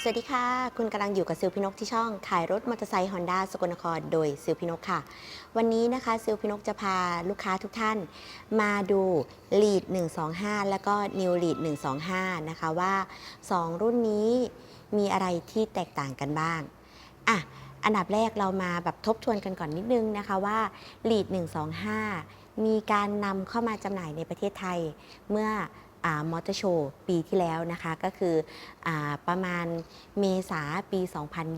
สวัสดีค่ะ คุณกำลังอยู่กับซิลพินกที่ช่อง ขายรถมอเตอร์ไซค์ฮอนด้าสกลนครโดยซิลพินกค่ะ วันนี้นะคะซิลพินกจะพาลูกค้าทุกท่านมาดู Lead 125 แล้วก็ New Lead 125 นะคะว่า 2 รุ่นนี้มีอะไรที่แตกต่างกันบ้าง อะ อันดับแรกเรามาแบบทบทวนกันก่อนนิดนึงนะคะว่า Lead 125 มีการนำเข้ามาจำหน่ายในประเทศไทยเมื่อ มอเตอร์โชว์ปีที่แล้วนะคะก็คืออประมาณเมษาปี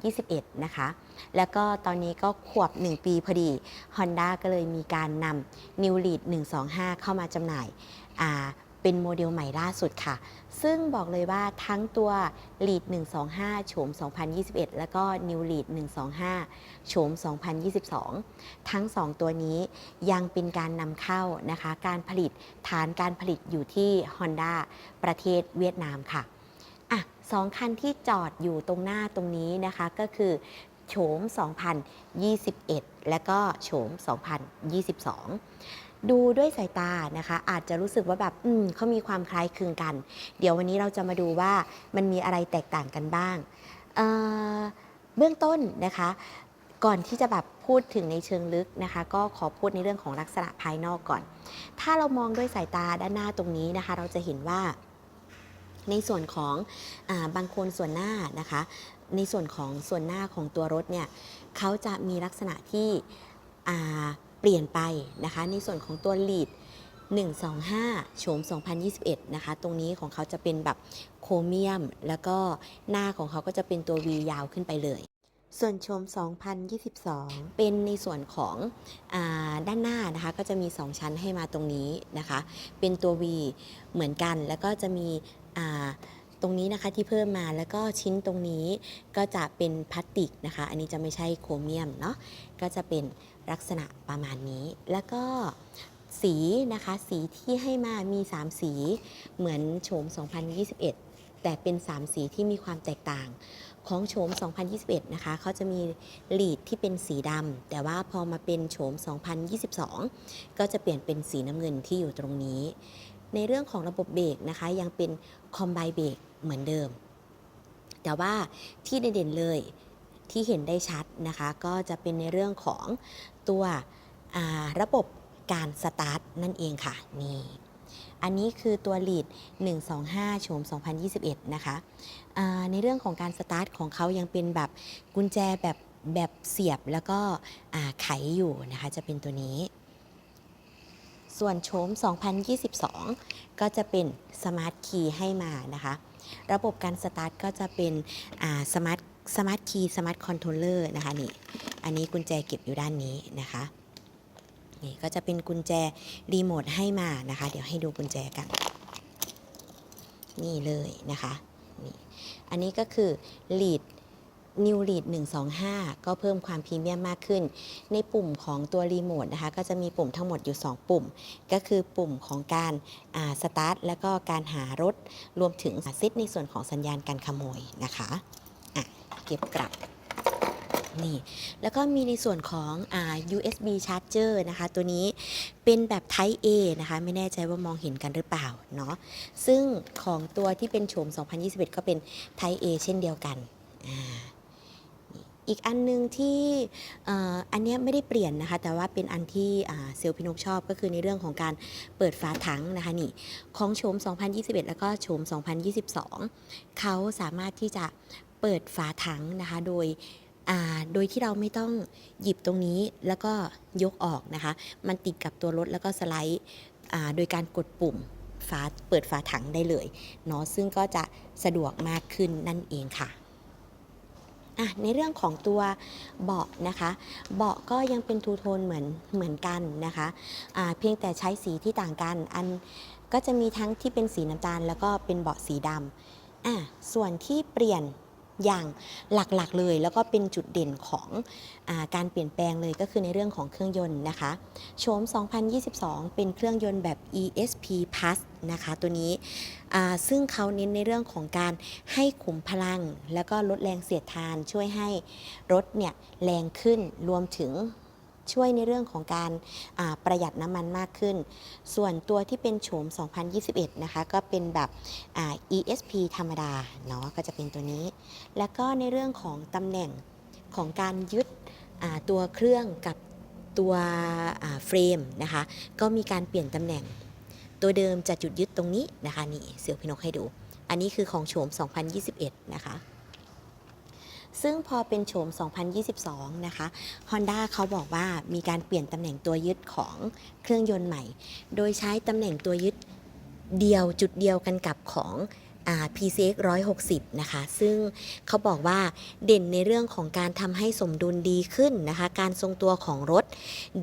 2021 นะคะแล้วก็ตอนนี้ก็ขวบ 1 ปีพอดี Honda ก็เลยมีการนำ New Lead 125 เข้ามาจำหน่าย เป็นโมเดลใหม่ล่าสุดค่ะ ซึ่งบอกเลยว่าทั้งตัว Lead 125 โฉม 2021 แล้วก็ New Lead 125 โฉม 2022 ทั้ง 2 ตัวนี้ยังเป็นการนำเข้านะคะ การผลิตฐานการผลิตอยู่ที่ Honda ประเทศเวียดนามค่ะอะสองคันที่จอดอยู่ตรงหน้าตรงนี้นะคะก็คือโฉม 2021 และก็โฉม 2022 ดูด้วยสายตานะคะ อาจจะรู้สึกว่าแบบอืมเขามีความคล้ายคลึงกัน เดี๋ยววันนี้เราจะมาดูว่ามันมีอะไรแตกต่างกันบ้างเเบื้องต้นนะคะ ก่อนที่จะแบบพูดถึงในเชิงลึกนะคะ ก็ขอพูดในเรื่องของลักษณะภายนอกก่อน ถ้าเรามองด้วยสายตาด้านหน้าตรงนี้นะคะ เราจะเห็นว่าในส่วนของอาบางโคนส่วนหน้านะคะ ในส่วนของส่วนหน้าของตัวรถเนี่ยเขาจะมีลักษณะที่ เปลี่ยนไปนะคะ ในส่วนของตัว lead 125 โฉม 2021 นะคะ ตรงนี้ของเขาจะเป็นแบบโครเมียม แล้วก็หน้าของเขาก็จะเป็นตัว V ยาวขึ้นไปเลย ส่วนชม2022 เป็นในส่วนของอาด้านหน้านะคะ ก็จะมี 2 ชั้นให้มาตรงนี้นะคะ เป็นตัว V เหมือนกัน แล้วก็จะมีตรงนี้นะคะที่เพิ่มมาแล้วก็ชิ้นตรงนี้ก็จะเป็นพลาสติกนะคะ อันนี้จะไม่ใช่โครเมียมเนาะ ก็จะเป็น ลักษณะประมาณนี้ แล้วก็สีนะคะสีที่ให้มามี 3 สีเหมือนโฉม 2021 แต่เป็น 3 สีที่มีความแตกต่างของโฉม 2021 นะคะเขาจะมีลีดที่เป็นสีดำแต่ว่าพอมาเป็นโฉม 2022 ก็จะเปลี่ยนเป็นสีน้ำเงินที่อยู่ตรงนี้ ในเรื่องของระบบเบรกนะคะยังเป็นคอมไบเบรกเหมือนเดิม แต่ว่าที่เด่นๆเลยที่เห็นได้ชัดนะคะ ก็จะเป็นในเรื่องของ ตัวระบบการสตาร์ทนั่นเองค่ะนี่อันนี้คือตัว lead 125 โฉม 2021 นะคะในเรื่องของการสตาร์ทของเขายังเป็นแบบกุญแจแบบแบบเสียบแล้วก็ไขอยู่นะคะจะเป็นตัวนี้ ส่วนโฉม 2022 ก็จะเป็นสมาร์ทคีย์ให้มานะคะ ระบบการสตาร์ทก็จะเป็นสมาร์ท สมาร์ทคีย์สมาร์ทคอนโทรลเลอร์นะคะนี่อันนี้กุญแจเก็บอยู่ด้านนี้นะคะนี่ก็จะเป็นกุญแจรีโมทให้มานะคะ เดี๋ยวให้ดูกุญแจกัน นี่เลยนะคะนี่อันนี้ก็คือ lead New Lead 125 ก็เพิ่มความพรีเมียมมากขึ้น ในปุ่มของตัวรีโมทนะคะ ก็จะมีปุ่มทั้งหมดอยู่ 2 ปุ่ม ก็คือปุ่มของการสตาร์ทและก็การหารถรวมถึงซิดในส่วนของสัญญาณการขโมยนะคะ เก็บกลับนี่แล้วก็มีในส่วนของอา USB charger นะคะ ตัวนี้เป็นแบบ Type A นะคะ ไม่แน่ใจว่ามองเห็นกันหรือเปล่าเนาะซึ่งของตัวที่เป็นโฉม 2021 ก็เป็น Type A เช่นเดียวกันอ่าอีกอันหนึงที่อันนี้ไม่ได้เปลี่ยนนะคะ แต่ว่าเป็นอันที่เซลลพินกชอบก็คือในเรื่องของการเปิดฝาถังนะคะนี่ของโฉม 2021 แล้วก็โฉม 2022 เขาสามารถที่จะ เปิดฝาถังนะคะโดยโดยที่เราไม่ต้องหยิบตรงนี้แล้วก็ยกออกนะคะ มันติดกับตัวรถแล้วก็สไลด์โดยการกดปุ่มฝาเปิดฝาถังได้เลยเนาะซึ่งก็จะสะดวกมากขึ้นนั่นเองค่ะอะในเรื่องของตัวเบาะนะคะ เบาะก็ยังเป็นทูโทนเหมือนเหมือนกันนะคะอ่าเพียงแต่ใช้สีที่ต่างกัน อันก็จะมีทั้งที่เป็นสีน้ำตาล แล้วก็เป็นเบาะสีดำอะส่วนที่เปลี่ยน อย่างหลักๆเลย แล้วก็เป็นจุดเด่นของอาการเปลี่ยนแปลงเลยก็คือในเรื่องของเครื่องยนต์นะคะโฉม 2022 เป็นเครื่องยนต์แบบ ESP Plus นะคะตัวนี้ซึ่งเขาเน้นในเรื่องของการให้ขุมพลัง แล้วก็ลดแรงเสียดทานช่วยให้รถเนี่ยแรงขึ้นรวมถึง ช่วยในเรื่องของการประหยัดน้ำมันมากขึ้น ส่วนตัวที่เป็นโฉม 2021 นะคะ ก็เป็นแบบ ESP ธรรมดาเนาะก็จะเป็นตัวนี้ แล้วก็ในเรื่องของตำแหน่งของการยึดตัวเครื่องกับตัวเฟรมนะคะ ก็มีการเปลี่ยนตำแหน่ง ตัวเดิมจะจุดยึดตรงนี้นะคะนี่เสือพีนกให้ดู อันนี้คือของโฉม 2021 นะคะ ซึ่งพอเป็นโฉม 2022 นะคะ Honda เขาบอกว่ามีการเปลี่ยนตำแหน่งตัวยึดของเครื่องยนต์ใหม่ โดยใช้ตำแหน่งตัวยึดเดียวจุดเดียวกันกับของ PCX 160 นะคะ ซึ่งเขาบอกว่าเด่นในเรื่องของการทำให้สมดุลดีขึ้นนะคะ การทรงตัวของรถ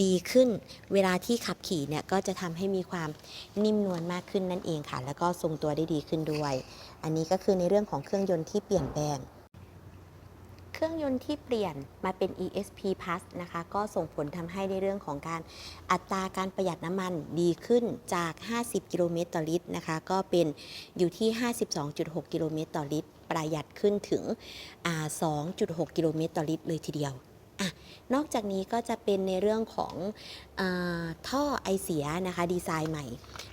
ดีขึ้น เวลาที่ขับขี่เนี่ยก็จะทำให้มีความนิ่มนวลมากขึ้นนั่นเองค่ะ แล้วก็ทรงตัวได้ดีขึ้นด้วย อันนี้ก็คือในเรื่องของเครื่องยนต์ที่เปลี่ยนแปลง เครื่องยนต์ที่เปลี่ยนมาเป็น ESP Plus นะคะ ก็ส่งผลทำให้ในเรื่องของการอัตราการประหยัดน้ำมันดีขึ้นจาก 50 กิโลเมตรต่อลิตรนะคะ ก็เป็นอยู่ที่ 52.6 กิโลเมตรต่อลิตร ประหยัดขึ้นถึง 2.6 กิโลเมตรต่อลิตรเลยทีเดียว อะนอกจากนี้ก็จะเป็นในเรื่องของอท่อไอเสียนะคะดีไซน์ใหม่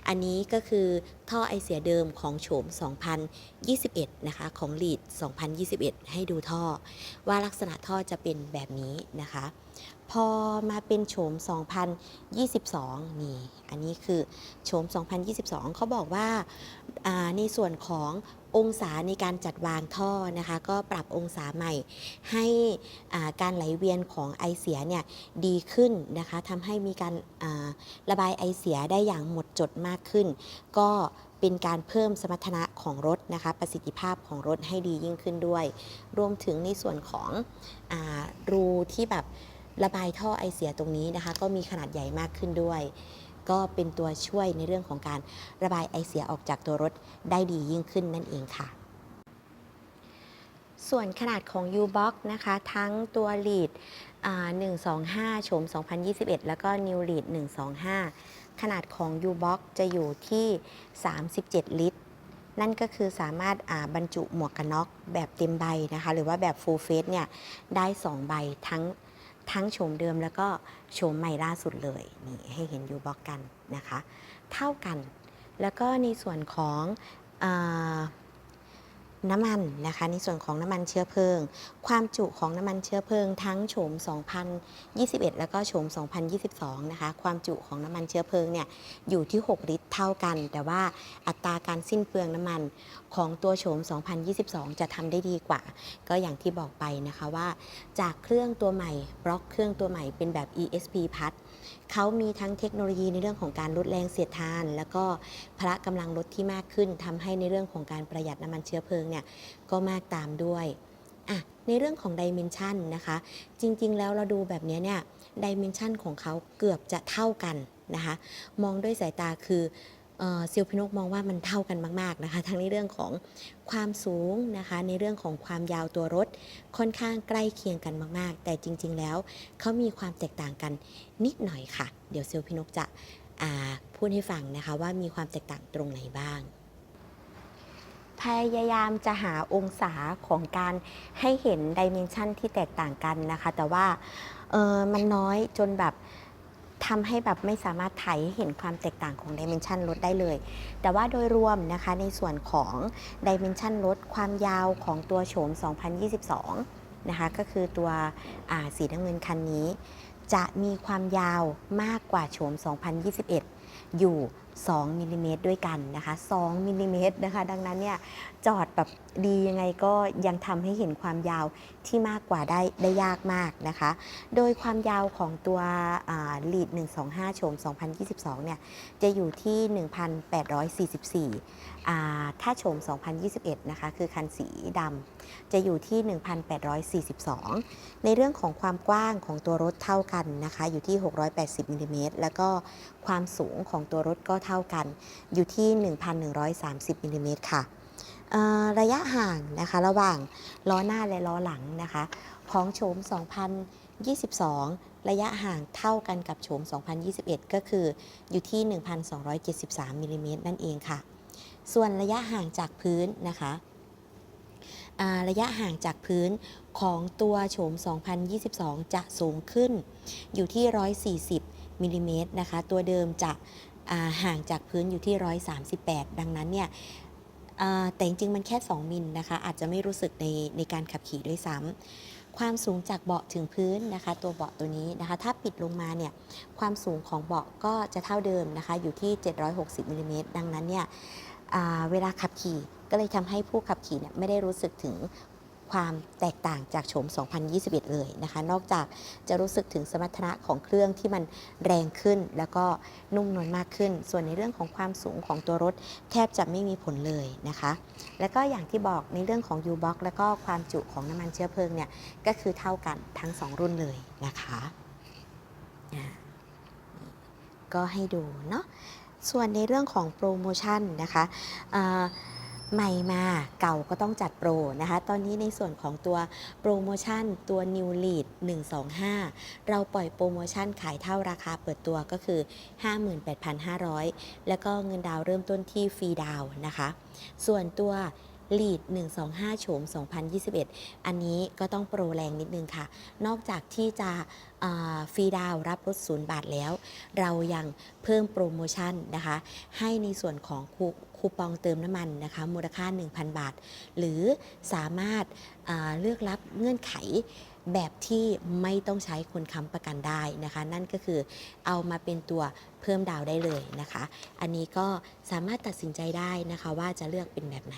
อันนี้ก็คือท่อไอเสียเดิมของโฉม 2021 นะคะของ Lead 2021 ให้ดูท่อ ว่าลักษณะท่อจะเป็นแบบนี้นะคะ พอมาเป็นโฉม 2022 นี่ อันนี้คือโฉม 2022 เขาบอกว่าในส่วนของ องศาในการจัดวางท่อนะคะ ก็ปรับองศาใหม่ ให้การไหลเวียนของไอเสียเนี่ยดีขึ้นนะคะทำให้มีการระบายไอเสียได้อย่างหมดจดมากขึ้น ก็เป็นการเพิ่มสมรรถนะของรถนะคะ ประสิทธิภาพของรถให้ดียิ่งขึ้นด้วย รวมถึงในส่วนของอรูที่แบบระบายท่อไอเสียตรงนี้นะคะ ก็มีขนาดใหญ่มากขึ้นด้วย ก็เป็นตัวช่วยในเรื่องของการระบายไอเสียออกจากตัวรถได้ดียิ่งขึ้นนั่นเองค่ะ ส่วนขนาดของ U-Box นะคะ ทั้งตัว Lead 125 โฉม 2021 แล้วก็ New Lead 125 ขนาดของ U-Box จะอยู่ที่ 37 ลิตร นั่นก็คือสามารถาบรรจุหมวกกันน็อกแบบเต็มใบนะคะ หรือว่าแบบ full face เนี่ย ได้ 2 ใบทั้ง ทั้งโฉมเดิมแล้วก็โฉมใหม่ล่าสุดเลยนี่ให้เห็นอยู่บล็อกกันนะคะ เท่ากัน แล้วก็ในส่วนของอ น้ำมันนะคะในส่วนของน้ำมันเชื้อเพลิง ความจุของน้ำมันเชื้อเพลิง ทั้งโฉม 2021 แล้วก็โฉม 2022 นะคะความจุของน้ำมันเชื้อเพลิงเนี่ยอยู่ที่ 6 ลิตรเท่ากัน แต่ว่าอัตราการสิ้นเปลืองน้ำมันของตัวโฉม 2022 จะทำได้ดีกว่า ก็อย่างที่บอกไปนะคะว่า จากเครื่องตัวใหม่บล็อกเครื่องตัวใหม่เป็นแบบ ESP Plus เขามีทั้งเทคโนโลยีในเรื่องของการลดแรงเสียดทาน แล้วก็พละกำลังรถที่มากขึ้นทำให้ในเรื่องของการประหยัดน้ำมันเชื้อเพลิงเนี่ยก็มากตามด้วยอะในเรื่องของดิเมนชันนะคะ จริงๆ แล้วเราดูแบบนี้เนี่ยดิเมนชันของเขาเกือบจะเท่ากันนะคะ มองด้วยสายตาคือ ซียวพินกมองว่ามันเท่ากันมากๆนะคะ ทั้งในเรื่องของความสูงนะคะ ในเรื่องของความยาวตัวรถค่อนข้างใกล้เคียงกันมาก ๆ แต่จริง ๆ แล้วเขามีความแตกต่างกันนิดหน่อยค่ะ เดี๋ยวเซียวพินกจะพูดให้ฟังนะคะว่ามีความแตกต่างตรงไหนบ้าง พยายามจะหาองศาของการให้เห็นดิเมนชันที่แตกต่างกันนะคะ แต่ว่ามันน้อยจนแบบ ทำให้แบบไม่สามารถถ่ายเห็นความแตกต่างของดิเมนชันรถได้เลย แต่ว่าโดยรวมนะคะในส่วนของดิเมนชันรถความยาวของตัวโฉม 2022 นะคะก็คือตัวสีน้ำเงินคันนี้ จะมีความยาวมากกว่าโฉม 2021 อยู่ 2มิลลิเมตรด้วยกันนะคะ2มิลลิเมตรนะคะ ดังนั้นเนี่ยจอดแบบดียังไงก็ยังทำให้เห็นความยาวที่มากกว่าได้ได้ยากมากนะคะ โดยความยาวของตัวลีด 125 โฉม 2022 เนี่ย จะอยู่ที่ 1,844อ่าถ้าโฉม 2021 นะคะ คือคันสีดำจะอยู่ที่ 1,842 ในเรื่องของความกว้างของตัวรถเท่ากันนะคะ อยู่ที่ 680มิลลิเมตรแล้วก็ความสูงของตัวรถก็เท่ากัน อยู่ที่ 1,130มิลลิเมตรค่ะระยะห่างนะคะระหว่างล้อหน้าและล้อหลังนะคะของโฉม 2022 ระยะห่างเท่ากันกับโฉม 2021 ก็คืออยู่ที่ 1,273มิลลิเมตรนั่นเองค่ะ ส่วนระยะห่างจากพื้นนะคะระยะห่างจากพื้นของตัวโฉม 2022 จะสูงขึ้นอยู่ที่ 140มิลลิเมตรนะคะ ตัวเดิมจะ ห่างจากพื้นอยู่ที่ 138 ดังนั้นเนี่ยแต่จริงๆ มันแค่ 2 มิลนะคะ อาจจะไม่รู้สึกในในการขับขี่ด้วยซ้ำความสูงจากเบาะถึงพื้นนะคะ ตัวเบาะตัวนี้นะคะ ถ้าปิดลงมาเนี่ยความสูงของเบาะก็จะเท่าเดิมนะคะ อยู่ที่ 760มิลลิเมตรดังนั้นเนี่ยเวลาขับขี่ก็เลยทำให้ผู้ขับขี่เนี่ยไม่ได้รู้สึกถึง ความแตกต่างจากโฉม 2021 เลยนะคะ นอกจากจะรู้สึกถึงสมรรถนะของเครื่องที่มันแรงขึ้น แล้วก็นุ่มนวลมากขึ้น ส่วนในเรื่องของความสูงของตัวรถแทบจะไม่มีผลเลยนะคะ แล้วก็อย่างที่บอกในเรื่องของ U-Box แล้วก็ความจุของน้ำมันเชื้อเพลิงเนี่ยก็คือเท่ากันทั้ง 2 รุ่นเลยนะคะก็ให้ดูเนาะส่วนในเรื่องของโปรโมชั่นนะคะ ใหม่มาเก่าก็ต้องจัดโปรนะคะ ตอนนี้ในส่วนของตัวโปรโมชั่นตัว New Lead 125 เราปล่อยโปรโมชั่นขายเท่าราคาเปิดตัวก็คือ 58,500 แล้วก็เงินดาวเริ่มต้นที่ฟรีดาวนะคะ ส่วนตัว Lead 125 โฉม 2021 อันนี้ก็ต้องโปรแรงนิดนึงค่ะ นอกจากที่จะฟรีดาวรับรถศูนย์บาทแล้ว เรายังเพิ่มโปรโมชั่นนะคะ ให้ในส่วนของ คูปองเติมน้ำมันนะคะมูลค่า 1,000 บาท หรือสามารถเลือกรับเงื่อนไขแบบที่ไม่ต้องใช้คนค้ำประกันได้นะคะ นั่นก็คือเอามาเป็นตัวเพิ่มดาวได้เลยนะคะ อันนี้ก็สามารถตัดสินใจได้นะคะว่าจะเลือกเป็นแบบไหน